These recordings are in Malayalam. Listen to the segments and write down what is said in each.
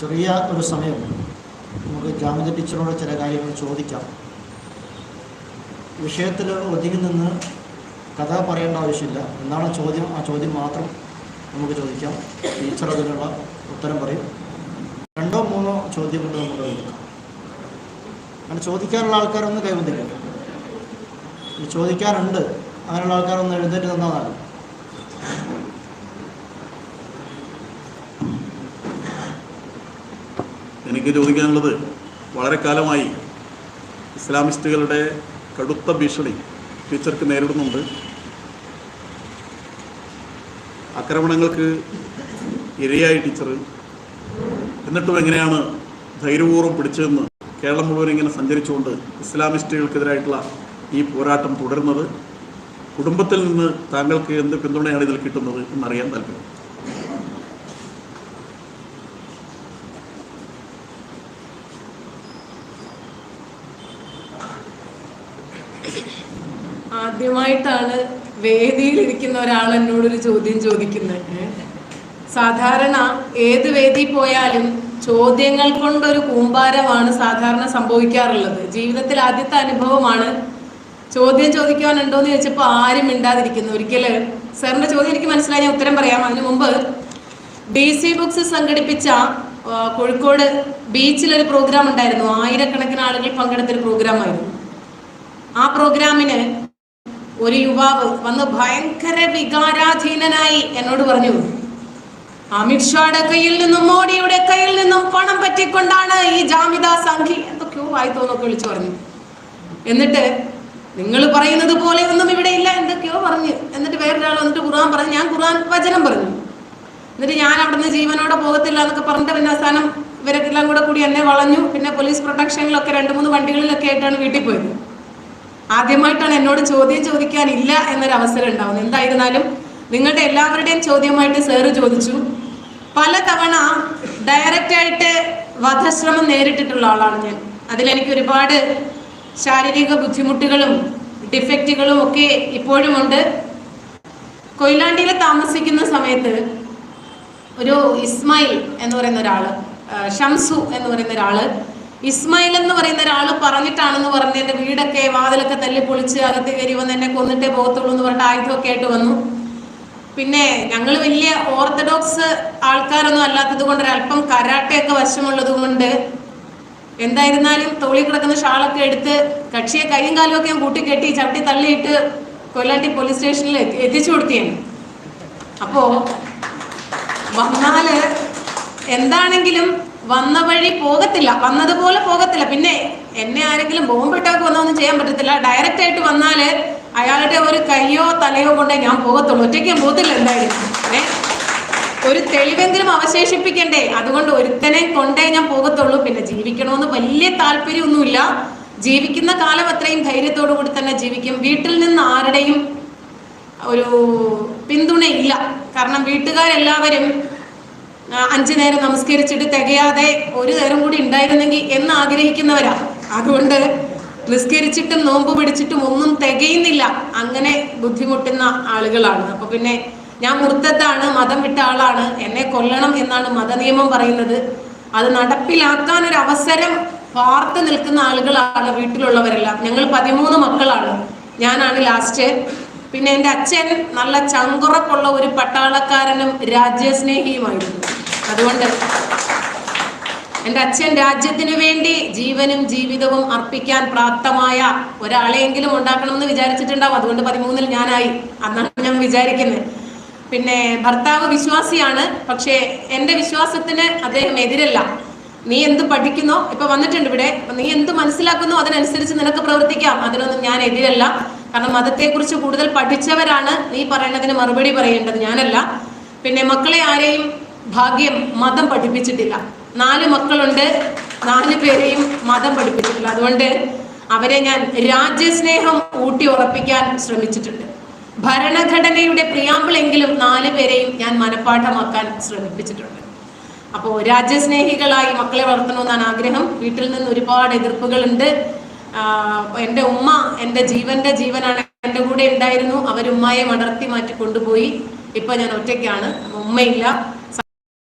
ചെറിയ ഒരു സമയം നമുക്ക് ജാമിത ടീച്ചറോട് ചില കാര്യങ്ങൾ ചോദിക്കാം. വിഷയത്തിൽ ഒതുങ്ങി നിന്ന് കഥ പറയേണ്ട ആവശ്യമില്ല. എന്താണ് ചോദ്യം. ആ ചോദ്യം മാത്രം നമുക്ക് ചോദിക്കാം. ടീച്ചർ അതിനുള്ള ഉത്തരം പറയും. രണ്ടോ മൂന്നോ ചോദ്യം കൊണ്ട് നമുക്ക് ചോദിക്കാം. അങ്ങനെ ചോദിക്കാനുള്ള ആൾക്കാരൊന്നും കൈവന്നില്ല ചോദിക്കാനുണ്ട്. അങ്ങനെയുള്ള ആൾക്കാരൊന്നും എഴുന്നേറ്റ് തന്നാൽ എനിക്ക് ചോദിക്കാനുള്ളത് വളരെ കാലമായി ഇസ്ലാമിസ്റ്റുകളുടെ കടുത്ത ഭീഷണി ടീച്ചർക്ക് നേരിടുന്നുണ്ട്. ആക്രമണങ്ങൾക്ക് ഇരയായി ടീച്ചർ. എന്നിട്ടും എങ്ങനെയാണ് ധൈര്യപൂർവം പിടിച്ചതെന്ന് കേരളം മുഴുവൻ ഇങ്ങനെ സഞ്ചരിച്ചുകൊണ്ട് ഇസ്ലാമിസ്റ്റുകൾക്കെതിരായിട്ടുള്ള ഈ പോരാട്ടം തുടരുന്നത്? കുടുംബത്തിൽ നിന്ന് താങ്കൾക്ക് എന്ത് പിന്തുണയാണ് ഇതിൽ കിട്ടുന്നത് എന്നറിയാൻ താല്പര്യം? ആദ്യമായിട്ടാണ് വേദിയിലിരിക്കുന്ന ഒരാൾ എന്നോടൊരു ചോദ്യം ചോദിക്കുന്നത്. സാധാരണ ഏത് വേദി പോയാലും ചോദ്യങ്ങൾ കൊണ്ടൊരു കൂമ്പാരമാണ് സാധാരണ സംഭവിക്കാറുള്ളത്. ജീവിതത്തിൽ ആദ്യത്തെ അനുഭവമാണ് ചോദ്യം ചോദിക്കാനുണ്ടോ എന്ന് ചോദിച്ചപ്പോൾ ആരും മിണ്ടാതിരിക്കുന്നു. ഒരിക്കൽ സാറിന്റെ ചോദ്യം എനിക്ക് മനസ്സിലായി ഞാൻ ഉത്തരം പറയാം. അതിനു മുമ്പ് ഡി സി ബുക്സ് സംഘടിപ്പിച്ച കോഴിക്കോട് ബീച്ചിലൊരു പ്രോഗ്രാം ഉണ്ടായിരുന്നു. ആയിരക്കണക്കിന് ആളുകൾ പങ്കെടുത്തൊരു പ്രോഗ്രാമായിരുന്നു. ആ പ്രോഗ്രാമിന് ഒരു യുവാവ് വന്ന് ഭയങ്കര വികാരാധീനനായി എന്നോട് പറഞ്ഞു അമിത്ഷായുടെ കയ്യിൽ നിന്നും മോഡിയുടെ കയ്യിൽ നിന്നും പണം പറ്റിക്കൊണ്ടാണ് ഈ ജാമിത സംഘി എന്തൊക്കെയോ തോന്നൊക്കെ വിളിച്ചു പറഞ്ഞു. എന്നിട്ട് നിങ്ങൾ പറയുന്നത് പോലെ ഒന്നും ഇവിടെ ഇല്ല എന്തൊക്കെയോ പറഞ്ഞു. എന്നിട്ട് വേറൊരാൾ വന്നിട്ട് ഖുർആൻ പറഞ്ഞു ഞാൻ ഖുർആൻ വചനം പറഞ്ഞു. എന്നിട്ട് ഞാൻ അവിടുന്ന് ജീവനോടെ പോകത്തില്ല എന്നൊക്കെ പറഞ്ഞിട്ട് പിന്നെ അവസാനം ഇവരെല്ലാം കൂടെ കൂടി എന്നെ വളഞ്ഞു. പിന്നെ പോലീസ് പ്രൊട്ടക്ഷനിലൊക്കെ രണ്ട് മൂന്ന് വണ്ടികളിലൊക്കെ ആയിട്ടാണ് വീട്ടിൽ പോയത്. ആദ്യമായിട്ടാണ് എന്നോട് ചോദ്യം ചോദിക്കാനില്ല എന്നൊരു അവസരം ഉണ്ടാവുന്നത്. എന്തായിരുന്നാലും നിങ്ങളുടെ എല്ലാവരുടെയും ചോദ്യമായിട്ട് സാറ് ചോദിച്ചു. പലതവണ ഡയറക്റ്റ് ആയിട്ട് വധശ്രമം നേരിട്ടിട്ടുള്ള ആളാണ് ഞാൻ. അതിലെനിക്ക് ഒരുപാട് ശാരീരിക ബുദ്ധിമുട്ടുകളും ഡിഫക്റ്റുകളും ഒക്കെ ഇപ്പോഴും ഉണ്ട്. കൊയിലാണ്ടിയിൽ താമസിക്കുന്ന സമയത്ത് ഒരു ഇസ്മായിൽ എന്ന് പറയുന്ന ഒരാൾ ഷംസു എന്ന് പറയുന്ന ഒരാൾ ഇസ്മായിൽ എന്ന് പറയുന്ന ഒരാൾ പറഞ്ഞിട്ടാണെന്ന് പറഞ്ഞ് എന്റെ വീടൊക്കെ വാതിലൊക്കെ തല്ലി പൊളിച്ച് അകത്ത് കയറി വന്ന് എന്നെ കൊന്നിട്ടേ പോകത്തുള്ളൂ എന്ന് പറഞ്ഞിട്ട് ആയുധമൊക്കെ ആയിട്ട് വന്നു. പിന്നെ ഞങ്ങൾ വലിയ ഓർത്തഡോക്സ് ആൾക്കാരൊന്നും അല്ലാത്തത് കൊണ്ട് ഒരല്പം കരാട്ടയൊക്കെ വശമുള്ളത് കൊണ്ട് എന്തായിരുന്നാലും തോളി കിടക്കുന്ന ഷാളൊക്കെ എടുത്ത് കക്ഷിയെ കൈയും കാലും ഒക്കെ ഞാൻ കൂട്ടി കെട്ടി ചവിട്ടി തള്ളിയിട്ട് കൊല്ലാട്ടി പോലീസ് സ്റ്റേഷനിൽ എത്തി- എത്തിച്ചു കൊടുത്തിയാണ് അപ്പോ വന്നാൽ എന്താണെങ്കിലും വന്ന വഴി പോകത്തില്ല. വന്നതുപോലെ പോകത്തില്ല. പിന്നെ എന്നെ ആരെങ്കിലും ബോംബിട്ടാക്ക് വന്നൊന്നും ചെയ്യാൻ പറ്റത്തില്ല. ഡയറക്റ്റ് ആയിട്ട് വന്നാൽ അയാളുടെ ഒരു കയ്യോ തലയോ കൊണ്ടേ ഞാൻ പോകത്തുള്ളൂ. ഒറ്റയ്ക്ക് ഞാൻ പോകത്തില്ല എന്തായാലും. ഏ? ഒരു തെളിവെങ്കിലും അവശേഷിപ്പിക്കണ്ടേ? അതുകൊണ്ട് ഒരുത്തനെ കൊണ്ടേ ഞാൻ പോകത്തുള്ളൂ. പിന്നെ ജീവിക്കണമെന്ന് വലിയ താല്പര്യമൊന്നുമില്ല. ജീവിക്കുന്ന കാലം അത്രയും ധൈര്യത്തോടു കൂടി തന്നെ ജീവിക്കും. വീട്ടിൽ നിന്ന് ആരുടെയും ഒരു പിന്തുണയില്ല. കാരണം വീട്ടുകാരെല്ലാവരും അഞ്ചു നേരം നമസ്കരിച്ചിട്ട് തികയാതെ ഒരു നേരം കൂടി ഉണ്ടായിരുന്നെങ്കിൽ എന്ന് ആഗ്രഹിക്കുന്നവരാ. അതുകൊണ്ട് നിസ്കരിച്ചിട്ടും നോമ്പ് പിടിച്ചിട്ടും ഒന്നും തികയുന്നില്ല. അങ്ങനെ ബുദ്ധിമുട്ടുന്ന ആളുകളാണ്. അപ്പൊ പിന്നെ ഞാൻ മുർത്തത്താണ് മതം വിട്ട ആളാണ്. എന്നെ കൊല്ലണം എന്നാണ് മതനിയമം പറയുന്നത്. അത് നടപ്പിലാക്കാൻ ഒരു അവസരം പാർത്ത് നിൽക്കുന്ന ആളുകളാണ് വീട്ടിലുള്ളവരെല്ലാം. ഞങ്ങൾ പതിമൂന്ന് മക്കളാണ്. ഞാനാണ് ലാസ്റ്റ്. പിന്നെ എന്റെ അച്ഛൻ നല്ല ചങ്കുറപ്പുള്ള ഒരു പട്ടാളക്കാരനും രാജ്യസ്നേഹിയുമായിരുന്നു. അതുകൊണ്ട് എന്റെ അച്ഛൻ രാജ്യത്തിന് വേണ്ടി ജീവനും ജീവിതവും അർപ്പിക്കാൻ പ്രാപ്തമായ ഒരാളെയെങ്കിലും ഉണ്ടാക്കണമെന്ന് വിചാരിച്ചിട്ടുണ്ടാവും. അതുകൊണ്ട് പതിമൂന്നിൽ ഞാനായി. അന്നാണ് ഞാൻ വിചാരിക്കുന്നത്. പിന്നെ ഭർത്താവ് വിശ്വാസിയാണ്. പക്ഷേ എന്റെ വിശ്വാസത്തിന് അദ്ദേഹം എതിരല്ല. നീ എന്ത് പഠിക്കുന്നോ? ഇപ്പൊ വന്നിട്ടുണ്ട് ഇവിടെ. നീ എന്ത് മനസ്സിലാക്കുന്നു അതിനനുസരിച്ച് നിനക്ക് പ്രവർത്തിക്കാം. അതിനൊന്നും ഞാൻ എതിരല്ല. കാരണം മതത്തെക്കുറിച്ച് കൂടുതൽ പഠിച്ചവരാണ് നീ പറയുന്നതിന് മറുപടി പറയേണ്ടത് ഞാനല്ല. പിന്നെ മക്കളെ ആരെയും ഭാഗ്യം മതം പഠിപ്പിച്ചിട്ടില്ല. നാല് മക്കളുണ്ട് നാല് പേരെയും മതം പഠിപ്പിച്ചിട്ടില്ല. അതുകൊണ്ട് അവരെ ഞാൻ രാജ്യസ്നേഹം ഊട്ടി ഉറപ്പിക്കാൻ ശ്രമിച്ചിട്ടുണ്ട്. ഭരണഘടനയുടെ പ്രിയാമ്പിളെങ്കിലും നാല് പേരെയും ഞാൻ മനഃപ്പാഠമാക്കാൻ ശ്രമിപ്പിച്ചിട്ടുണ്ട്. അപ്പോൾ രാജ്യസ്നേഹികളായി മക്കളെ വളർത്തണമെന്നാണ് ആഗ്രഹം. വീട്ടിൽ നിന്ന് ഒരുപാട് എതിർപ്പുകളുണ്ട്. എന്റെ ഉമ്മ എന്റെ ജീവന്റെ ജീവനാണ് എന്റെ കൂടെ ഉണ്ടായിരുന്നു. അവരുമ്മയെ മടർത്തി മാറ്റി കൊണ്ടുപോയി. ഇപ്പൊ ഞാൻ ഒറ്റയ്ക്കാണ്. ഉമ്മയില്ല.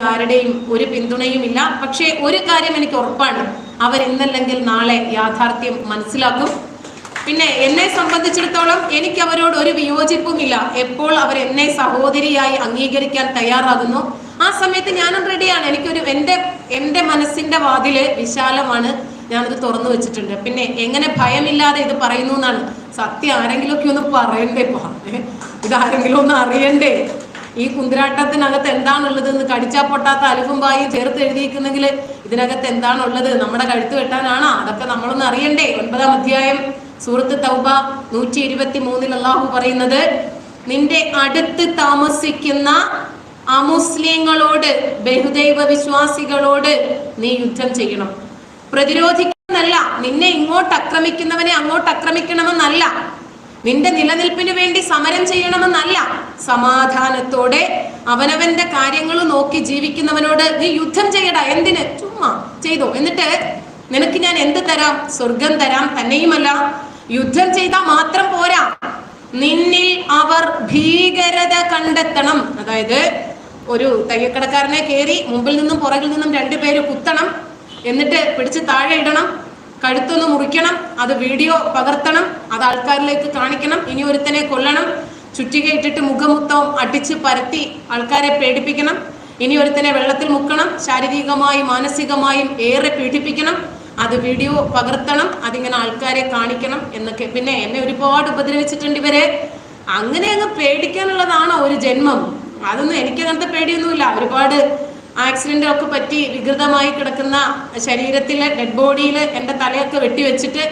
ആരുടെയും ഒരു പിന്തുണയുമില്ല. പക്ഷേ ഒരു കാര്യം എനിക്ക് ഉറപ്പാണ്. അവർ ഇന്നല്ലെങ്കിൽ നാളെ യാഥാർത്ഥ്യം മനസ്സിലാക്കും. പിന്നെ എന്നെ സംബന്ധിച്ചിടത്തോളം എനിക്ക് അവരോട് ഒരു വിയോജിപ്പുമില്ല. എപ്പോൾ അവർ എന്നെ സഹോദരിയായി അംഗീകരിക്കാൻ തയ്യാറാകുന്നു. ആ സമയത്ത് ഞാനും റെഡിയാണ് എനിക്കൊരു എന്റെ എന്റെ മനസ്സിന്റെ വാതിൽ വിശാലമാണ്. ഞാനത് തുറന്നു വെച്ചിട്ടുണ്ട്. പിന്നെ എങ്ങനെ ഭയമില്ലാതെ ഇത് പറയുന്നു എന്നാണ്. സത്യം ആരെങ്കിലും ഒക്കെ ഒന്ന് പറയണ്ടേ ഇത് ആരെങ്കിലും ഒന്ന് അറിയണ്ടേ? ഈ കുന്തിരാട്ടത്തിനകത്ത് എന്താണുള്ളത് എന്ന് കടിച്ചാ പൊട്ടാത്ത അലിഫും ബായും ചേർത്ത് എഴുതിയിരിക്കുന്നെങ്കിൽ ഇതിനകത്ത് എന്താണുള്ളത്? നമ്മുടെ കഴുത്ത് വെട്ടാനാണോ? അതൊക്കെ നമ്മളൊന്ന് അറിയണ്ടേ. ഒൻപതാം അധ്യായം സൂറത്ത് തൗബ നൂറ്റി ഇരുപത്തി മൂന്നിൽ അള്ളാഹു പറയുന്നത് നിന്റെ അടുത്ത് താമസിക്കുന്ന അമുസ്ലിങ്ങളോട് ബഹുദൈവ വിശ്വാസികളോട് നീ യുദ്ധം ചെയ്യണം. പ്രതിരോധിക്കുന്നല്ല നിന്നെ ഇങ്ങോട്ട് ആക്രമിക്കുന്നവനെ അങ്ങോട്ട് ആക്രമിക്കണമെന്നല്ല. നിന്റെ നിലനിൽപ്പിന് വേണ്ടി സമരം ചെയ്യണമെന്നല്ല. സമാധാനത്തോടെ അവനവന്റെ കാര്യങ്ങൾ നോക്കി ജീവിക്കുന്നവനോട് നീ യുദ്ധം ചെയ്യടാ. എന്തിന്? ചുമ്മാ ചെയ്തോ. എന്നിട്ട് നിനക്ക് ഞാൻ എന്ത് തരാം? സ്വർഗം തരാം. തന്നെയുമല്ല. യുദ്ധം ചെയ്താൽ മാത്രം പോരാ. നിന്നിൽ അവർ ഭീകരത കണ്ടെത്തണം. അതായത് ഒരു തയ്യക്കടക്കാരനെ കയറി മുമ്പിൽ നിന്നും പുറകിൽ നിന്നും രണ്ടുപേര് കുത്തണം. എന്നിട്ട് പിടിച്ച് താഴെ ഇടണം. കഴുത്തൊന്ന് മുറിക്കണം അത് വീഡിയോ പകർത്തണം അത് ആൾക്കാരിലേക്ക് കാണിക്കണം ഇനി ഒരുത്തനെ കൊല്ലണം ചുറ്റിക ഇട്ടിട്ട് മുഖമുത്തം അടിച്ച് പരത്തി ആൾക്കാരെ പേടിപ്പിക്കണം ഇനി ഒരുത്തനെ വെള്ളത്തിൽ മുക്കണം ശാരീരികമായും മാനസികമായും ഏറെ പീഡിപ്പിക്കണം അത് വീഡിയോ പകർത്തണം അതിങ്ങനെ ആൾക്കാരെ കാണിക്കണം എന്നൊക്കെ. പിന്നെ എന്നെ ഒരുപാട് ഉപദ്രവിച്ചിട്ടുണ്ട് ഇവരെ. അങ്ങനെ അങ്ങ് പേടിക്കാനുള്ളതാണോ ഒരു ജന്മം. അതൊന്നും എനിക്ക് അങ്ങനത്തെ പേടിയൊന്നുമില്ല. ഒരുപാട് ആക്സിഡന്റ് ഒക്കെ പറ്റി വികൃതമായി കിടക്കുന്ന ശരീരത്തിലെ ഡെഡ് ബോഡിയിൽ എന്റെ തലയൊക്കെ വെട്ടിവെച്ചിട്ട്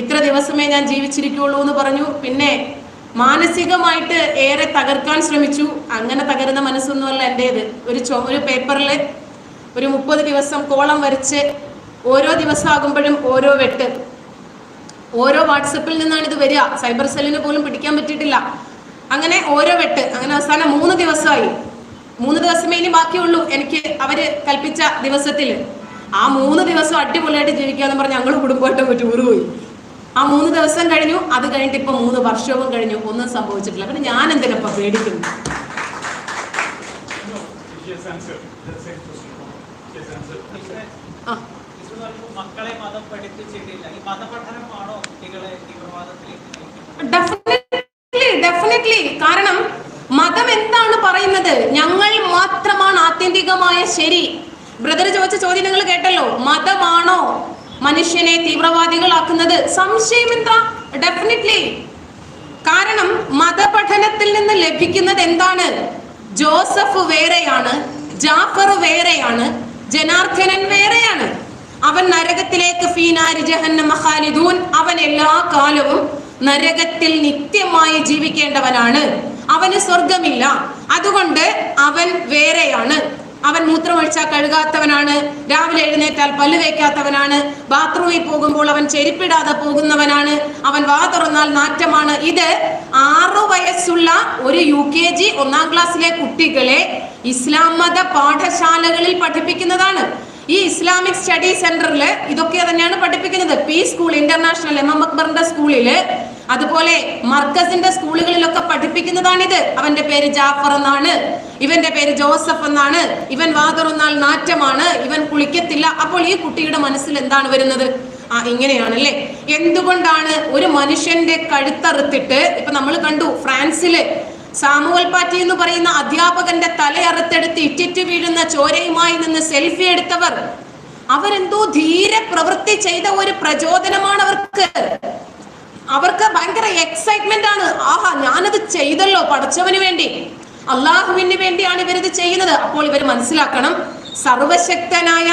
ഇത്ര ദിവസമേ ഞാൻ ജീവിച്ചിരിക്കുള്ളൂ എന്ന് പറഞ്ഞു. പിന്നെ മാനസികമായിട്ട് ഏറെ തകർക്കാൻ ശ്രമിച്ചു. അങ്ങനെ തകരുന്ന മനസ്സൊന്നുമല്ല എന്റേത്. ഒരു ചോ ഒരു പേപ്പറിൽ ഒരു മുപ്പത് ദിവസം കോളം വരച്ച് ഓരോ ദിവസം ആകുമ്പോഴും ഓരോ വെട്ട്. ഓരോ വാട്സപ്പിൽ നിന്നാണ് ഇത് വരിക. സൈബർ സെല്ലിന് പോലും പിടിക്കാൻ പറ്റിയിട്ടില്ല. അങ്ങനെ ഓരോ വെട്ട്. അങ്ങനെ അവസാനം മൂന്ന് ദിവസമായി. മൂന്ന് ദിവസമേ ഇനി ബാക്കിയുള്ളൂ. എനിക്ക് അവർ കൽപ്പിച്ച ദിവസത്തിൽ. ആ മൂന്ന് ദിവസം അടിപൊളിയായിട്ട് ജീവിക്കാന്ന് പറഞ്ഞ് ഞങ്ങൾ കുടുംബമായിട്ട് ടൂർ പോയി. ആ മൂന്ന് ദിവസം കഴിഞ്ഞു. അത് കഴിഞ്ഞിട്ട് ഇപ്പൊ മൂന്ന് വർഷവും കഴിഞ്ഞു. ഒന്നും സംഭവിച്ചിട്ടില്ല. പിന്നെ ഞാൻ എന്തിനപ്പ പേടിക്കുന്നു? ഡെഫ. ആ. മക്കളെ മതം പഠിപ്പിച്ചിട്ടില്ല. ഈ മതപഠനമാണോ കുട്ടികളെ തീവ്രവാദത്തിലേക്ക് നയിക്കുന്നത് ഡെഫിനറ്റ്ലി ഡെഫിനറ്റ്ലി കാരണം മതം എന്താണ് പറയുന്നത്? ഞങ്ങൾ മാത്രമാണ് ആത്യന്തികമായ ശരി. ബ്രദർ ചോദിച്ച ചോദ്യം നിങ്ങൾ കേട്ടല്ലോ. മതമാണോ മനുഷ്യനെ തീവ്രവാദികളാക്കുന്നത്? സംശയം എന്താ? ഡെഫിനറ്റ്ലി കാരണം മതപഠനത്തിൽ നിന്ന് ലഭിക്കുന്നത് എന്താണ്? ജോസഫ് വേറെയാണ് ജാഫർ വേറെയാണ് ജനാർദ്ദനൻ വേറെയാണ്. അവൻ നരകത്തിലേക്ക് ഫീനാരി ജഹന്നമ ഖാലിദൂൻ അവൻ എല്ലാ കാലവും നരകത്തിൽ നിത്യമായി ജീവിക്കേണ്ടവനാണ്. അവന് സ്വർഗമില്ല അതുകൊണ്ട് അവൻ വേറെയാണ്. അവൻ മൂത്രമൊഴിച്ചാൽ കഴുകാത്തവനാണ്. രാവിലെ എഴുന്നേറ്റാൽ പല്ല് വയ്ക്കാത്തവനാണ് ബാത്റൂമിൽ പോകുമ്പോൾ അവൻ ചെരുപ്പിടാതെ പോകുന്നവനാണ്. അവൻ വാ തുറന്നാൽ നാറ്റമാണ്. ഇത് ആറു വയസ്സുള്ള ഒരു യു കെ ജി ഒന്നാം ക്ലാസ്സിലെ കുട്ടികളെ ഇസ്ലാം മത പാഠശാലകളിൽ പഠിപ്പിക്കുന്നതാണ്. ഈ ഇസ്ലാമിക് സ്റ്റഡി സെന്ററിൽ ഇതൊക്കെ തന്നെയാണ് പഠിപ്പിക്കുന്നത്. P school international M M അക്ബറിന്റെ സ്കൂളിൽ അതുപോലെ മർക്കസിന്റെ സ്കൂളുകളിലൊക്കെ പഠിപ്പിക്കുന്നതാണിത്. അവന്റെ പേര് ജാഫർ എന്നാണ്. ഇവന്റെ പേര് ജോസഫ് എന്നാണ്. ഇവൻ വാതുറന്നാൽ നാറ്റമാണ്. ഇവൻ കുളിക്കത്തില്ല. അപ്പോൾ ഈ കുട്ടിയുടെ മനസ്സിൽ എന്താണ് വരുന്നത്? ആ ഇങ്ങനെയാണല്ലേ? എന്തുകൊണ്ടാണ് ഒരു മനുഷ്യന്റെ കഴുത്തറുത്തിട്ട് ഇപ്പൊ നമ്മൾ കണ്ടു ഫ്രാൻസിൽ സാമുവൽ പാറ്റി എന്ന് പറയുന്ന അധ്യാപകന്റെ തലയറുത്തെടുത്ത് ഇറ്റിറ്റ് വീഴുന്ന ചോരയുമായി നിന്ന് സെൽഫി എടുത്തവർ അവരെന്തോ ധീര പ്രവൃത്തി ചെയ്ത ഒരു പ്രചോദനമാണ് അവർക്ക് അവർക്ക് ഭയങ്കര എക്സൈറ്റ്മെന്റ് ആണ്. ആഹാ ഞാനത് ചെയ്തല്ലോ പഠിച്ചവന് വേണ്ടി. അള്ളാഹുവിന് വേണ്ടിയാണ് ഇവരിത് ചെയ്യുന്നത്. അപ്പോൾ ഇവർ മനസ്സിലാക്കണം സർവശക്തനായ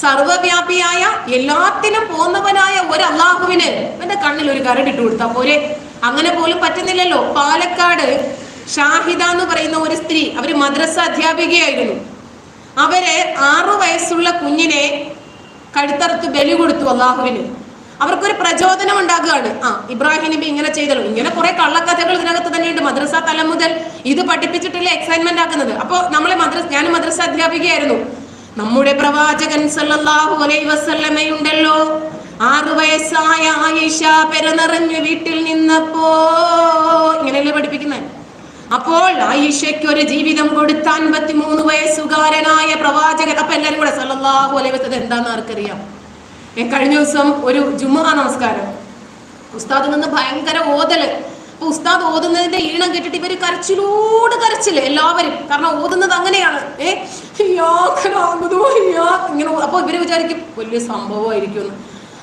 സർവവ്യാപിയായ എല്ലാത്തിനും പോന്നവനായ ഒരു അള്ളാഹുവിന് എന്റെ കണ്ണിൽ ഒരു കരടിട്ട് കൊടുത്താ പോരെ. അങ്ങനെ പോലും പറ്റുന്നില്ലല്ലോ. പാലക്കാട് ഷാഹിദ എന്ന് പറയുന്ന ഒരു സ്ത്രീ അവർ മദ്രസ അധ്യാപികയായിരുന്നു. അവർ ആറു വയസ്സുള്ള കുഞ്ഞിനെ കഴുത്തറുത്ത് ബലി കൊടുത്തു അള്ളാഹുവിന്. അവർക്കൊരു പ്രചോദനം ഉണ്ടാകുകയാണ്. ആ ഇബ്രാഹിം നബി ഇങ്ങനെ ചെയ്തല്ലോ. ഇങ്ങനെ കുറെ കള്ളക്കഥകൾ ഇതിനകത്ത് തന്നെയുണ്ട്. മദ്രസ തലം മുതൽ ഇത് പഠിപ്പിച്ചിട്ടുള്ള എക്സൈറ്റ്മെന്റ് ആക്കുന്നത്. അപ്പോൾ നമ്മളെ മദ്രസ ഞാൻ മദ്രസ അധ്യാപികയായിരുന്നു. നമ്മുടെ പ്രവാചകൻ സല്ലല്ലാഹു അലൈഹി വസല്ലമയുണ്ടല്ലോ. ആറു വയസ്സായ ആയിഷ പെരുനിറഞ്ഞു വീട്ടിൽ നിന്നപ്പോ ഇങ്ങനെയല്ലേ പഠിപ്പിക്കുന്നത് അപ്പോൾ ആയിഷയ്ക്ക് ഒരു ജീവിതം കൊടുത്ത അൻപത്തിമൂന്ന് വയസ്സുകാരനായ പ്രവാചകൻ അപ്പൊ എല്ലാരും കൂടെ സല്ലല്ലാഹു അലൈഹി എന്താന്ന് ആർക്കറിയാം? കഴിഞ്ഞ ദിവസം ഒരു ജുമാ നമസ്കാരം. ഉസ്താദ് നിന്ന് ഭയങ്കര ഓതൽ. അപ്പൊ ഉസ്താദ് ഓതുന്നതിന്റെ ഈണം കേട്ടിട്ട് ഇവർ കരച്ചിലോട് കരച്ചിൽ എല്ലാവരും. കാരണം ഓതുന്നത് അങ്ങനെയാണ്. ഏ ഇങ്ങനെ അപ്പൊ ഇവർ വിചാരിക്കും വലിയ സംഭവമായിരിക്കും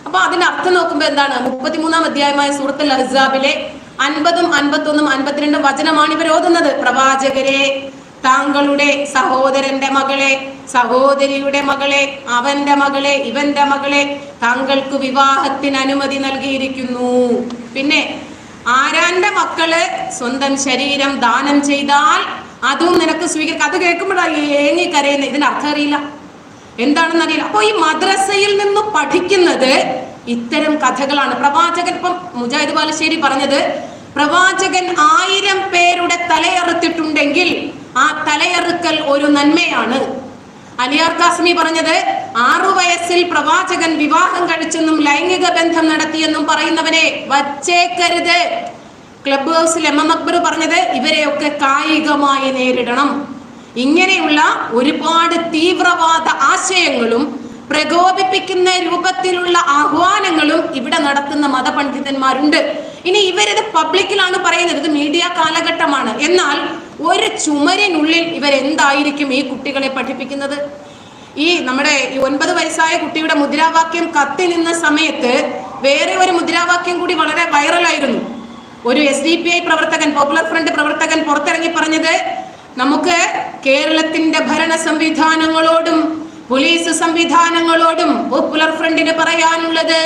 അപ്പൊ അതിന്റെ അർത്ഥം നോക്കുമ്പോ എന്താണ്? മുപ്പത്തിമൂന്നാം അധ്യായമായ സൂറത്തുൽ അഹ്സാബിലെ അൻപതും അൻപത്തൊന്നും അൻപത്തിരണ്ടും വചനമാണ് ഇവർ ഓതുന്നത്. പ്രവാചകരെ താങ്കളുടെ സഹോദരന്റെ മകളെ സഹോദരിയുടെ മകളെ അവന്റെ മകളെ ഇവന്റെ മകളെ താങ്കൾക്ക് വിവാഹത്തിന് അനുമതി നൽകിയിരിക്കുന്നു. പിന്നെ ആരാന്റെ മക്കൾ സ്വന്തം ശരീരം ദാനം ചെയ്താൽ അതും നിനക്ക് സ്വീകരിക്കും. അത് കേൾക്കുമ്പോഴാണ് ഏങ്ങി കരയുന്നത് ഇതിന് അർത്ഥം അറിയില്ല. എന്താണെന്ന് അറിയില്ല അപ്പോൾ ഈ മദ്രസയിൽ നിന്ന് പഠിക്കുന്നത് ഇത്തരം കഥകളാണ്. പ്രവാചകൻ ഇപ്പം മുജാഹിദ് ബാലശ്ശേരി പറഞ്ഞത് പ്രവാചകൻ ആയിരം പേരുടെ തലയറുത്തിട്ടുണ്ടെങ്കിൽ ആ തലയെറുക്കൽ ഒരു നന്മയാണ്. അലിയാർ കാസ്മി പറഞ്ഞത് ആറു വയസ്സിൽ പ്രവാചകൻ വിവാഹം കഴിച്ചെന്നും ലൈംഗിക ബന്ധം നടത്തിയെന്നും പറയുന്നവനെ വച്ചേക്കരുത്. ക്ലബ് ഹൗസിൽ എം എം അക്ബർ പറഞ്ഞത് ഇവരെയൊക്കെ കായികമായി നേരിടണം. ഇങ്ങനെയുള്ള ഒരുപാട് തീവ്രവാദ ആശയങ്ങളും പ്രകോപിപ്പിക്കുന്ന രൂപത്തിലുള്ള ആഹ്വാനങ്ങളും ഇവിടെ നടത്തുന്ന മതപണ്ഡിതന്മാരുണ്ട്. ഇനി ഇവരിത് പബ്ലിക്കിലാണ് പറയുന്നത് ഇത് മീഡിയ കാലഘട്ടമാണ്. എന്നാൽ ഒരു ചുമരിനുള്ളിൽ ഇവരെന്തായിരിക്കും ഈ കുട്ടികളെ പഠിപ്പിക്കുന്നത്? ഈ നമ്മുടെ ഈ ഒൻപത് വയസ്സായ കുട്ടിയുടെ മുദ്രാവാക്യം കത്തി നിന്ന സമയത്ത് വേറെ ഒരു മുദ്രാവാക്യം കൂടി വളരെ വൈറലായിരുന്നു. ഒരു എസ് ഡി പി ഐ പ്രവർത്തകൻ പോപ്പുലർ ഫ്രണ്ട് പ്രവർത്തകൻ പുറത്തിറങ്ങി പറഞ്ഞത് നമുക്ക് കേരളത്തിന്റെ ഭരണ സംവിധാനങ്ങളോടും പോലീസ് സംവിധാനങ്ങളോടും പോപ്പുലർ ഫ്രണ്ടിന് പറയാനുള്ളത്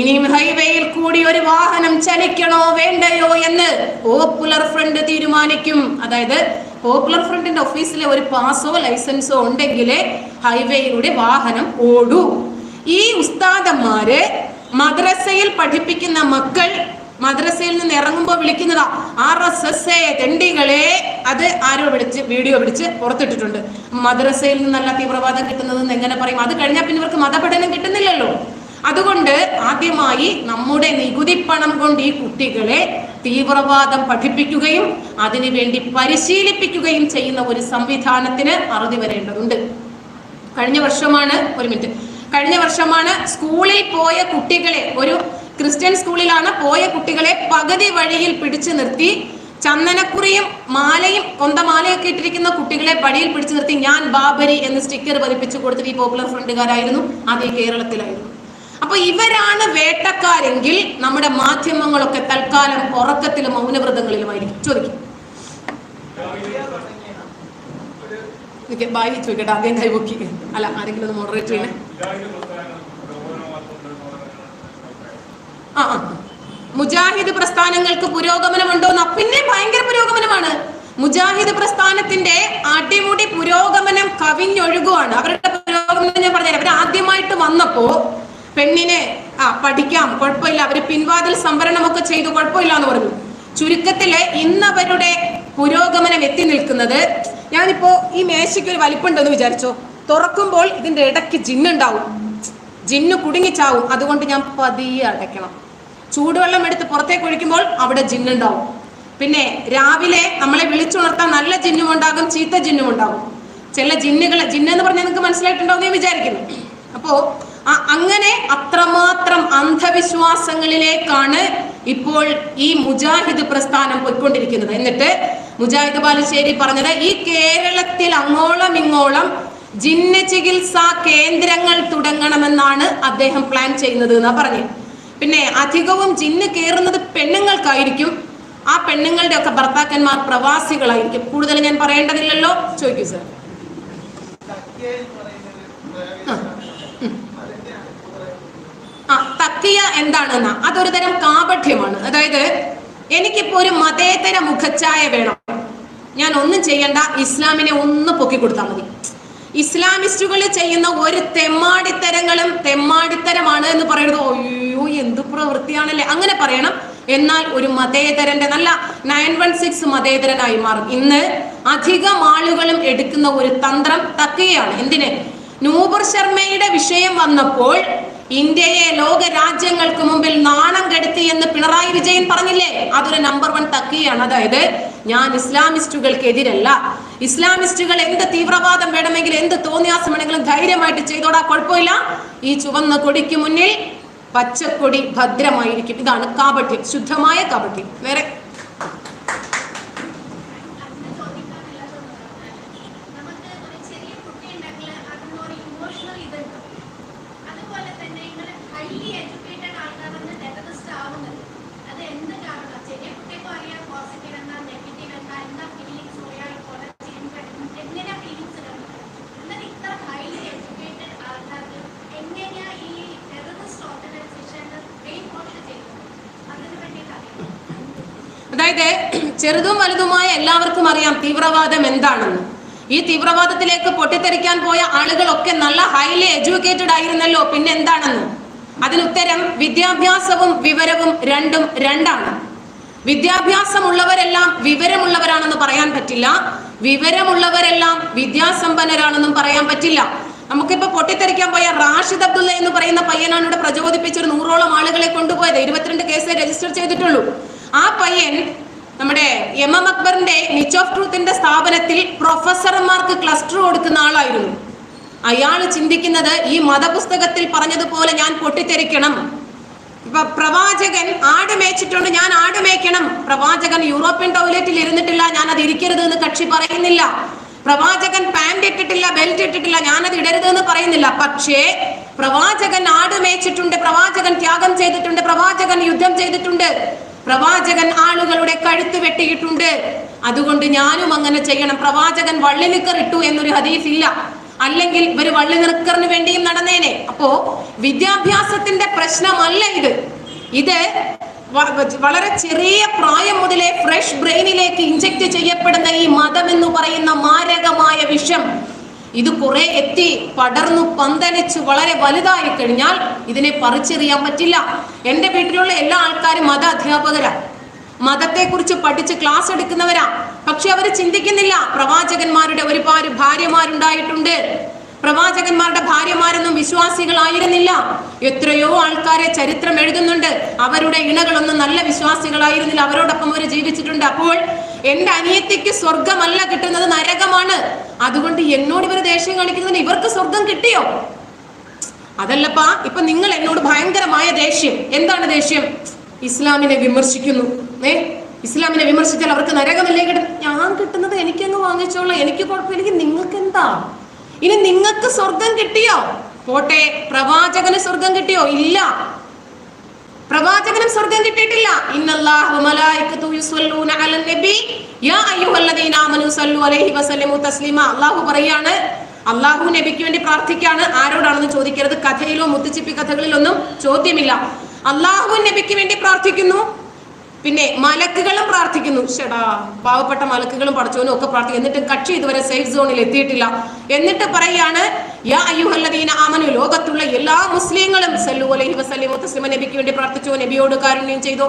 ഇനിയും ഹൈവേയിൽ കൂടി ഒരു വാഹനം ചലിക്കണോ വേണ്ടയോ എന്ന് പോപ്പുലർ ഫ്രണ്ട് തീരുമാനിക്കും. അതായത് പോപ്പുലർ ഫ്രണ്ടിന്റെ ഓഫീസിലെ ഒരു പാസോ ലൈസൻസോ ഉണ്ടെങ്കിലേ ഹൈവേയിലൂടെ വാഹനം ഓടൂ. ഈ ഉസ്താദന്മാര് മദ്രസയിൽ പഠിപ്പിക്കുന്ന മക്കൾ മദ്രസയിൽ നിന്ന് ഇറങ്ങുമ്പോൾ വിളിക്കുന്നതാ ആർ എസ് എസ് എ തെണ്ടികളെ അത് ആരോ പിടിച്ച് വീഡിയോ പിടിച്ച് പുറത്തിട്ടിട്ടുണ്ട്. മദ്രസയിൽ നിന്നല്ല തീവ്രവാദം കിട്ടുന്നതെന്ന് എങ്ങനെ പറയും? അത് കഴിഞ്ഞാൽ പിന്നെ ഇവർക്ക് മതപഠനം കിട്ടുന്നില്ലല്ലോ. അതുകൊണ്ട് ആദ്യമായി നമ്മുടെ നികുതി പണം കൊണ്ട് ഈ കുട്ടികളെ തീവ്രവാദം പഠിപ്പിക്കുകയും അതിനുവേണ്ടി പരിശീലിപ്പിക്കുകയും ചെയ്യുന്ന ഒരു സംവിധാനത്തിന് അറുതി വരേണ്ടതുണ്ട്. കഴിഞ്ഞ വർഷമാണ് ഒരു മിനിറ്റ്. കഴിഞ്ഞ വർഷമാണ് സ്കൂളിൽ പോയ കുട്ടികളെ ഒരു ക്രിസ്ത്യൻ സ്കൂളിലാണ് പോയ കുട്ടികളെ പകുതി വഴിയിൽ പിടിച്ചു നിർത്തി ചന്ദനക്കുറിയും മാലയും കൊന്തമാലയൊക്കെ ഇട്ടിരിക്കുന്ന കുട്ടികളെ വഴിയിൽ പിടിച്ചു നിർത്തി ഞാൻ ബാബരി എന്ന് സ്റ്റിക്കർ പതിപ്പിച്ചു കൊടുത്തിട്ട് ഈ പോപ്പുലർ ഫ്രണ്ടുകാരായിരുന്നു അത് കേരളത്തിലായിരുന്നു. അപ്പൊ ഇവരാണ് വേട്ടക്കാരെങ്കിൽ നമ്മുടെ മാധ്യമങ്ങളൊക്കെ തൽക്കാലം ഉറക്കത്തിലും മൗനവ്രതങ്ങളിലുമായിരിക്കും. ചോദിക്കും. ബായി ചോദിക്കട്ടെ ആദ്യം കൈപൊക്കി അല്ല ആരെങ്കിലും ഒന്ന് മോഡറേറ്റ് ചെയ്യണേ. ആ മുജാഹിദ് പ്രസ്ഥാനങ്ങൾക്ക് പുരോഗമനമുണ്ടോ എന്ന് പിന്നെ ഭയങ്കര പുരോഗമനമാണ്. മുജാഹിദ് പ്രസ്ഥാനത്തിന്റെ അടിമുടി പുരോഗമനം കവിഞ്ഞൊഴുകുവാണ്. അവരുടെ പുരോഗമനം ഞാൻ പറഞ്ഞുതരാം. അവർ ആദ്യമായിട്ട് വന്നപ്പോ പെണ്ണിനെ ആ പഠിക്കാം കുഴപ്പമില്ല. അവർ പിൻവാതിൽ സംവരണമൊക്കെ ചെയ്തു കുഴപ്പമില്ല എന്ന് പറഞ്ഞു. ചുരുക്കത്തിൽ ഇന്നവരുടെ പുരോഗമനം എത്തി നിൽക്കുന്നത് ഞാനിപ്പോ ഈ മേശയ്ക്ക് ഒരു വലിപ്പുണ്ടെന്ന് വിചാരിച്ചോ? തുറക്കുമ്പോൾ ഇതിന്റെ ഇടയ്ക്ക് ജിന്നുണ്ടാവും. ജിന്നു കുടുങ്ങിച്ചാവും. അതുകൊണ്ട് ഞാൻ പതിയെ അടയ്ക്കണം. ചൂടുവെള്ളം എടുത്ത് പുറത്തേക്ക് ഒഴിക്കുമ്പോൾ അവിടെ ജിന്നുണ്ടാവും. പിന്നെ രാവിലെ നമ്മളെ വിളിച്ചുണർത്താൻ നല്ല ജിന്നും ഉണ്ടാകും ചീത്ത ജിന്നും ഉണ്ടാകും ചില ജിന്നുകൾ ജിന്ന് എന്ന് പറഞ്ഞാൽ നിങ്ങൾക്ക് മനസ്സിലായിട്ടുണ്ടോ എന്ന് ഞാൻ വിചാരിക്കുന്നു. അപ്പോ അങ്ങനെ അത്രമാത്രം അന്ധവിശ്വാസങ്ങളിലേക്കാണ് ഇപ്പോൾ ഈ മുജാഹിദ് പ്രസ്ഥാനം പോയിക്കൊണ്ടിരിക്കുന്നത്. എന്നിട്ട് മുജാഹിദ് ബാലുശ്ശേരി പറഞ്ഞത് ഈ കേരളത്തിൽ അങ്ങോളം ഇങ്ങോളം ജിന്ന ചികിത്സാ കേന്ദ്രങ്ങൾ തുടങ്ങണമെന്നാണ് അദ്ദേഹം പ്ലാൻ ചെയ്യുന്നത് എന്നാ പറഞ്ഞത് പിന്നെ അധികവും ജിന്ന് കയറുന്നത് പെണ്ണുങ്ങൾക്കായിരിക്കും. ആ പെണ്ണുങ്ങളുടെ ഒക്കെ ഭർത്താക്കന്മാർ പ്രവാസികളായിരിക്കും. കൂടുതൽ ഞാൻ പറയേണ്ടതില്ലല്ലോ? ചോദിക്കൂ സാർ തക്കിയ എന്താണെന്ന? അതൊരു തരം കാപഠ്യമാണ്. അതായത് എനിക്കിപ്പോ ഒരു മതേതര മുഖച്ഛായ വേണം. ഞാൻ ഒന്നും ചെയ്യണ്ട. ഇസ്ലാമിനെ ഒന്ന് പൊക്കി കൊടുത്താൽ മതി. ഇസ്ലാമിസ്റ്റുകൾ ചെയ്യുന്ന ഒരു തെമ്മാടിത്തരങ്ങളും തെമ്മാടിത്തരമാണ് എന്ന് പറയുന്നത് അയ്യോ എന്ത് പ്രവൃത്തിയാണല്ലേ? അങ്ങനെ പറയണം. എന്നാൽ ഒരു മതേതരന്റെ നല്ല നയൻ വൺ സിക്സ് മതേതരനായി മാറും. ഇന്ന് അധികം ആളുകളും എടുക്കുന്ന ഒരു തന്ത്രം തക്കുകയാണ് എന്തിന്? നൂപുർ ശർമ്മയുടെ വിഷയം വന്നപ്പോൾ ഇന്ത്യയെ ലോക രാജ്യങ്ങൾക്ക് മുമ്പിൽ നാണം കെടുത്തി എന്ന് പിണറായി വിജയൻ പറഞ്ഞില്ലേ? അതൊരു നമ്പർ വൺ തക്കിയാണ്. അതായത് ഞാൻ ഇസ്ലാമിസ്റ്റുകൾക്കെതിരല്ല. ഇസ്ലാമിസ്റ്റുകൾ എന്ത് തീവ്രവാദം വേണമെങ്കിലും എന്ത് തോന്നിയാസം വേണമെങ്കിലും ധൈര്യമായിട്ട് ചെയ്തോടാ കുഴപ്പമില്ല. ഈ ചുവന്ന കൊടിക്ക് മുന്നിൽ പച്ചക്കൊടി ഭദ്രമായിരിക്കും. ഇതാണ് കാപട്യം ശുദ്ധമായ കാപട്യം. വേറെ അങ്ങനെ ചോദിക്കാനുള്ളതൊന്നും നമുക്ക് ഒരു ചെറിയ കുട്ടി ഉണ്ടെങ്കിൽ അതിനൊരു ഇമോഷണൽ ഇതുണ്ട് അതുപോലെ തന്നെ ഇങ്ങനെ ഹൈലി എഡ്യൂക്കേറ്റഡ് ആൾക്കാരാണ് ടെററിസ്റ്റ് ആവുന്നത് അത് എന്ത് കാരണം ചെറിയ കുട്ടിക്കും അറിയാം പോസിറ്റീവ് എന്താ നെഗറ്റീവ് എന്താ എന്താ ഫീലിങ്സ് ഒരാൾ പോലെ എങ്ങനെയാ ഫീലിങ്സ് എന്നാൽ ഇത്ര ഹൈലി എഡ്യൂക്കേറ്റഡ് ആൾക്കാർക്ക് എങ്ങനെയാ ഈ ടെററിസ്റ്റ് ഓർഗനൈസേഷൻ ബ്രെയിൻ വാഷ് ചെയ്യുന്നത് അതിന് വേണ്ടിയിട്ട് അറിയാം അതായത് ചെറുതും വലുതുമായ എല്ലാവർക്കും അറിയാം തീവ്രവാദം എന്താണെന്ന്. ഈ തീവ്രവാദത്തിലേക്ക് പൊട്ടിത്തെറിക്കാൻ പോയ ആളുകളൊക്കെ നല്ല ഹൈലി എഡ്യൂക്കേറ്റഡ് ആയിരുന്നല്ലോ പിന്നെ എന്താണെന്ന് അതിനുത്തരം വിദ്യാഭ്യാസവും വിവരവും രണ്ടും രണ്ടാണ്. വിദ്യാഭ്യാസമുള്ളവരെല്ലാം വിവരമുള്ളവരാണെന്ന് പറയാൻ പറ്റില്ല. വിവരമുള്ളവരെല്ലാം വിദ്യാസമ്പന്നരാണെന്നും പറയാൻ പറ്റില്ല. നമുക്കിപ്പോ പൊട്ടിത്തെറിക്കാൻ പോയ റാഷിദ് അബ്ദുള്ള എന്ന് പറയുന്ന പയ്യനാണ് ഇവിടെ പ്രചോദിപ്പിച്ചൊരു നൂറോളം ആളുകളെ കൊണ്ടുപോയത്. ഇരുപത്തിരണ്ട് കേസ് രജിസ്റ്റർ ചെയ്തിട്ടുള്ളൂ. ആ പയ്യൻ നമ്മുടെ എം എം അക്ബറിന്റെ നിച്ച് ഓഫ് ട്രൂത്തിന്റെ സ്ഥാപനത്തിൽ പ്രൊഫസർമാർക്ക് ക്ലസ്റ്റർ കൊടുക്കുന്ന ആളായിരുന്നു. അയാൾ ചിന്തിക്കുന്നത് ഈ മതപുസ്തകത്തിൽ പറഞ്ഞതുപോലെ ഞാൻ പൊട്ടിത്തെറിക്കണം. ഇപ്പൊ പ്രവാചകൻ ആട് മേച്ചിട്ടുണ്ട് ഞാൻ ആട് മേയ്ക്കണം. പ്രവാചകൻ യൂറോപ്യൻ ടോയ്ലറ്റിൽ ഇരുന്നിട്ടില്ല ഞാൻ അത് ഇരിക്കരുത് എന്ന് കക്ഷി പറയുന്നില്ല. പ്രവാചകൻ പാന്റ് ഇട്ടിട്ടില്ല ബെൽറ്റ് ഇട്ടിട്ടില്ല ഞാനത് ഇടരുത് എന്ന് പറയുന്നില്ല. പക്ഷേ പ്രവാചകൻ ആട് മേച്ചിട്ടുണ്ട് പ്രവാചകൻ ത്യാഗം ചെയ്തിട്ടുണ്ട് പ്രവാചകൻ യുദ്ധം ചെയ്തിട്ടുണ്ട്. പ്രവാചകൻ ആളുകളുടെ കഴുത്ത് വെട്ടിയിട്ടുണ്ട്. അതുകൊണ്ട് ഞാനും അങ്ങനെ ചെയ്യണം. പ്രവാചകൻ വള്ളി നിക്കർ ഇട്ടു എന്നൊരു ഹദീസ് ഇല്ല. അല്ലെങ്കിൽ ഇവർ വള്ളി നിക്കറിന് വേണ്ടിയും നടന്നേനെ. അപ്പോ വിദ്യാഭ്യാസത്തിന്റെ പ്രശ്നമല്ല ഇത്. ഇത് വളരെ ചെറിയ പ്രായം മുതലേ ഫ്രഷ് ബ്രെയിനിലേക്ക് ഇഞ്ചക്ട് ചെയ്യപ്പെടുന്ന ഈ മതം എന്ന് പറയുന്ന മാരകമായ വിഷം. ഇത് കുറെ എത്തി പടർന്നു പന്തലിച്ച് വളരെ വലുതായി കഴിഞ്ഞാൽ ഇതിനെ പറിച്ചെറിയാൻ പറ്റില്ല. എന്റെ വീട്ടിലുള്ള എല്ലാ ആൾക്കാരും മത അധ്യാപകരാണ് മതത്തെക്കുറിച്ച് പഠിച്ച് ക്ലാസ് എടുക്കുന്നവരാ. പക്ഷെ അവർ ചിന്തിക്കുന്നില്ല. പ്രവാചകന്മാരുടെ ഒരുപാട് ഭാര്യമാരുണ്ടായിട്ടുണ്ട്. പ്രവാചകന്മാരുടെ ഭാര്യമാരൊന്നും വിശ്വാസികളായിരുന്നില്ല എത്രയോ ആൾക്കാരെ ചരിത്രം എഴുതുന്നുണ്ട്. അവരുടെ ഇണകളൊന്നും നല്ല വിശ്വാസികളായിരുന്നില്ല. അവരോടൊപ്പം അവർ ജീവിച്ചിട്ടുണ്ട്. അപ്പോൾ എന്റെ അനിയത്തിക്ക് സ്വർഗമല്ല കിട്ടുന്നത് നരകമാണ്. അതുകൊണ്ട് എന്നോട് ഇവർ ദേഷ്യം കാണിക്കുന്നതിന് ഇവർക്ക് സ്വർഗം കിട്ടിയോ? അതല്ലപ്പാ ഇപ്പൊ നിങ്ങൾ എന്നോട് ഭയങ്കരമായ ദേഷ്യം. എന്താണ് ദേഷ്യം? ഇസ്ലാമിനെ വിമർശിക്കുന്നു. ഏ? ഇസ്ലാമിനെ വിമർശിച്ചാൽ അവർക്ക് നരകമല്ലേ കിട്ടും ഞാൻ കിട്ടുന്നത് എനിക്കങ്ങ് വാങ്ങിച്ചോളാം. എനിക്ക് കുഴപ്പമില്ലെങ്കിൽ നിങ്ങൾക്ക് എന്താ ഇനി നിങ്ങൾക്ക് സ്വർഗം കിട്ടിയോ? പോട്ടെ പ്രവാചകന് സ്വർഗം കിട്ടിയോ? ഇല്ല. പ്രവാചകനും സ്വർഗം കിട്ടിയിട്ടില്ല. ഇന്നല്ലാഹു നബി. യാ അയ്യുഹല്ലദീന സല്ലു അലൈഹി അല്ലാഹു പറയാണ് അല്ലാഹു നബിക്ക് വേണ്ടി പ്രാർത്ഥിക്കാണ് ആരോടാണെന്ന് ചോദിക്കരുത്. കഥയിലോ മുത്തുച്ചിപ്പി കഥകളിലൊന്നും ചോദ്യമില്ല. അള്ളാഹു നബിക്ക് വേണ്ടി പ്രാർത്ഥിക്കുന്നു. പിന്നെ മലക്കുകളും പ്രാർത്ഥിക്കുന്നു. ഷെടാ പാവപ്പെട്ട മലക്കുകളും പഠിച്ചവനും ഒക്കെ പ്രാർത്ഥിക്കും എന്നിട്ട് കക്ഷി ഇതുവരെ സേഫ് സോണിൽ എത്തിയിട്ടില്ല. എന്നിട്ട് പറയാണ് യാ അയ്യുഹല്ലദീന ആമനു ലോകത്തുള്ള എല്ലാ മുസ്ലിങ്ങളും സല്ലു അലൈഹി വസല്ലമു തസ്ലിമ നബിക്ക് വേണ്ടി പ്രാർത്ഥിച്ചു നബിയോട് കാരുണ്യം ചെയ്തു.